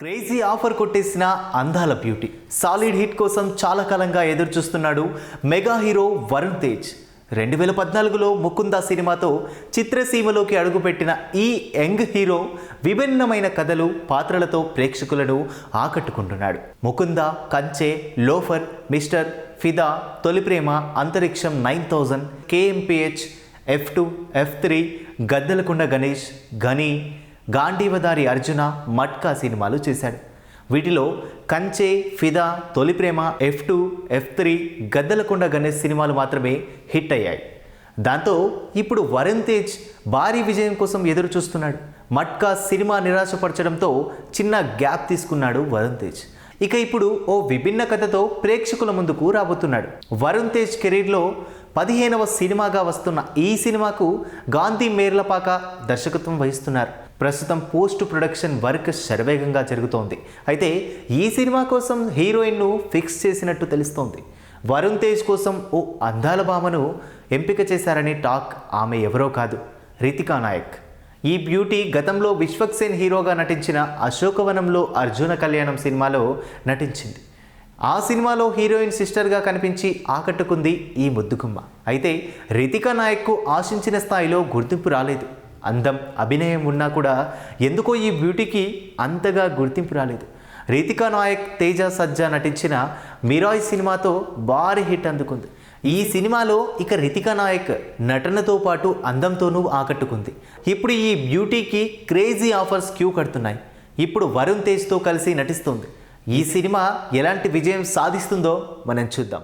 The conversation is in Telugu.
క్రేజీ ఆఫర్ కొట్టేసిన అందాల బ్యూటీ. సాలిడ్ హిట్ కోసం చాలా కాలంగా ఎదురు చూస్తున్నాడు మెగా హీరో వరుణ్ తేజ్. రెండు వేల పద్నాలుగులో ముకుంద సినిమాతో చిత్రసీమలోకి అడుగుపెట్టిన ఈ యంగ్ హీరో విభిన్నమైన కథలు పాత్రలతో ప్రేక్షకులను ఆకట్టుకుంటున్నాడు. ముకుంద కంచె loafer mister Fidaa Tholi Prema Antariksham nine thousand KMPH F two F three Gaddalakonda Ganesh Ghani Gandeevadhari Arjuna matka సినిమాలు చేశాడు. వీటిలో Kanche Fidaa Tholi Prema F two F three Gaddalakonda Ganesh సినిమాలు మాత్రమే హిట్ అయ్యాయి. దాంతో ఇప్పుడు వరుణ్ తేజ్ భారీ విజయం కోసం ఎదురు చూస్తున్నాడు మట్కా సినిమా నిరాశపరచడంతో చిన్న గ్యాప్ తీసుకున్నాడు వరుణ్ తేజ్. ఇక ఇప్పుడు ఓ విభిన్న కథతో ప్రేక్షకుల ముందుకు రాబోతున్నాడు. వరుణ్ తేజ్ కెరీర్లో పదిహేనవ సినిమాగా వస్తున్న ఈ సినిమాకు గాంధీ మేర్లపాక దర్శకత్వం వహిస్తున్నారు. ప్రస్తుతం పోస్ట్ ప్రొడక్షన్ వర్క్ శరవేగంగా జరుగుతోంది. అయితే ఈ సినిమా కోసం హీరోయిన్ను ఫిక్స్ చేసినట్టు తెలుస్తోంది. వరుణ్ తేజ్ కోసం ఓ అందాల భామను ఎంపిక చేశారని టాక్ ఆమె ఎవరో కాదు రితికా నాయక్. ఈ బ్యూటీ గతంలో విశ్వక్సేన్ హీరోగా నటించిన అశోకవనంలో అర్జున కళ్యాణం సినిమాలో నటించింది. ఆ సినిమాలో హీరోయిన్ సిస్టర్గా కనిపించి ఆకట్టుకుంది ఈ ముద్దుగుమ్మ. అయితే రితికా నాయక్కు ఆశించిన స్థాయిలో గుర్తింపు రాలేదు. అందం అభినయం ఉన్నా కూడా ఎందుకో ఈ బ్యూటీకి అంతగా గుర్తింపు రాలేదు. రితికా నాయక్ తేజ సజ్జా నటించిన మిరాయ్ సినిమాతో భారీ హిట్ అందుకుంది. ఈ సినిమాలో ఇక రితికా నాయక్ నటనతో పాటు అందంతోనూ ఆకట్టుకుంది. ఇప్పుడు ఈ బ్యూటీకి క్రేజీ ఆఫర్స్ క్యూ కడుతున్నాయి. ఇప్పుడు వరుణ్ తేజ్తో కలిసి నటిస్తుంది. ఈ సినిమా ఎలాంటి విజయం సాధిస్తుందో మనం చూద్దాం.